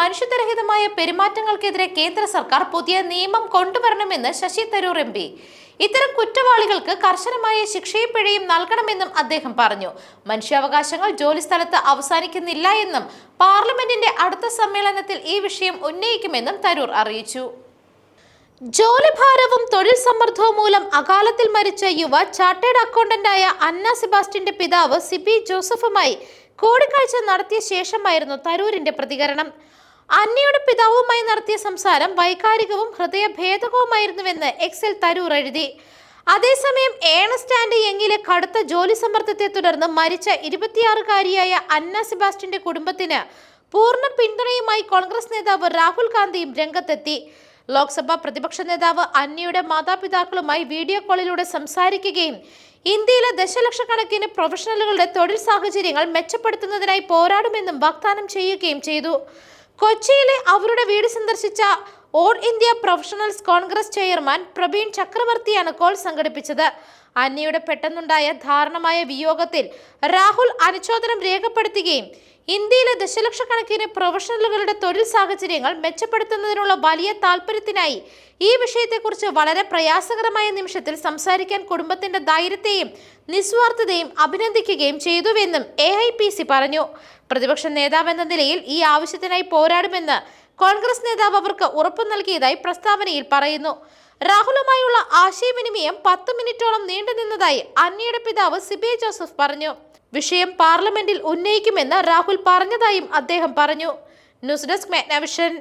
മനുഷ്യത്വരഹിതമായ പെരുമാറ്റങ്ങൾക്കെതിരെ കേന്ദ്ര സർക്കാർ പുതിയ നിയമം കൊണ്ടുവരണമെന്ന് ശശി തരൂർ എം പി. ഇത്തരം കുറ്റവാളികൾക്ക് കർശനമായ ശിക്ഷയും പിഴയും നൽകണമെന്നും അദ്ദേഹം പറഞ്ഞു. മനുഷ്യാവകാശങ്ങൾ ജോലിസ്ഥലത്ത് അവസാനിക്കുന്നില്ല എന്നും പാർലമെന്റിന്റെ അടുത്ത സമ്മേളനത്തിൽ ഈ വിഷയം ഉന്നയിക്കുമെന്നും തരൂർ അറിയിച്ചു. ജോലിഭാരവും തൊഴിൽ സമ്മർദ്ദവും മൂലം അകാലത്തിൽ മരിച്ച യുവ ചാർട്ടേഡ് അക്കൗണ്ടന്റായ അന്ന സെബാസ്റ്റിന്റെ പിതാവ് സിബി ജോസഫുമായി കൂടിക്കാഴ്ച നടത്തിയ ശേഷമായിരുന്നു തരൂരിന്റെ പ്രതികരണം. അന്നയുടെ പിതാവുമായി നടത്തിയ സംസാരം വൈകാരികവും ഹൃദയഭേദകവുമായിരുന്നുവെന്ന് എക്സൽ തരൂർ എഴുതി. അതേസമയം ഏണസ്റ്റ് ആൻഡ് യങ്ങിലെ കടുത്ത ജോലി സമ്മർദ്ദത്തെ തുടർന്ന് മരിച്ച ഇരുപത്തിയാറുകാരിയായ അന്ന സെബാസ്റ്റിന്റെ കുടുംബത്തിന് പൂർണ പിന്തുണയുമായി കോൺഗ്രസ് നേതാവ് രാഹുൽ ഗാന്ധിയും രംഗത്തെത്തി. ലോക്സഭാ പ്രതിപക്ഷ നേതാവ് അന്നയുടെ മാതാപിതാക്കളുമായി വീഡിയോ കോളിലൂടെ സംസാരിക്കുകയും ഇന്ത്യയിലെ ദശലക്ഷക്കണക്കിന് പ്രൊഫഷണലുകളുടെ തൊഴിൽ സാഹചര്യങ്ങൾ മെച്ചപ്പെടുത്തുന്നതിനായി പോരാടുമെന്നും വാഗ്ദാനം ചെയ്യുകയും ചെയ്തു. കൊച്ചിയിലെ അവരുടെ വീട് സന്ദർശിച്ച all India professionals Congress chairman Praveen ചക്രവർത്തിയാണ് call സംഘടിപ്പിച്ചത്. അന്നയുടെ പെട്ടെന്നുണ്ടായ ദാരുണമായ വിയോഗത്തിൽ രാഹുൽ അനുശോചനം രേഖപ്പെടുത്തുകയും ഇന്ത്യയിലെ ദശലക്ഷക്കണക്കിന് പ്രൊഫഷണലുകളുടെ തൊഴിൽ സാഹചര്യങ്ങൾ മെച്ചപ്പെടുത്തുന്നതിനുള്ള വലിയ താല്പര്യത്തിനായി ഈ വിഷയത്തെക്കുറിച്ച് വളരെ പ്രയാസകരമായ നിമിഷത്തിൽ സംസാരിക്കാൻ കുടുംബത്തിന്റെ ധൈര്യത്തെയും നിസ്വാർത്ഥതയും അഭിനന്ദിക്കുകയും ചെയ്തുവെന്നും എ പറഞ്ഞു. പ്രതിപക്ഷ നേതാവെന്ന നിലയിൽ ഈ ആവശ്യത്തിനായി പോരാടുമെന്ന് കോൺഗ്രസ് നേതാവ് അവർക്ക് ഉറപ്പു നൽകിയതായി പ്രസ്താവനയിൽ പറയുന്നു. രാഹുലുമായുള്ള ആശയവിനിമയം പത്ത് മിനിറ്റോളം നീണ്ടുനിന്നതായി അന്നയുടെ പിതാവ് സിബി ജോസഫ് പറഞ്ഞു. വിഷയം പാർലമെന്റിൽ ഉന്നയിക്കുമെന്ന് രാഹുൽ പറഞ്ഞതായും അദ്ദേഹം പറഞ്ഞു. News desk മെഗ്നവിഷൻ.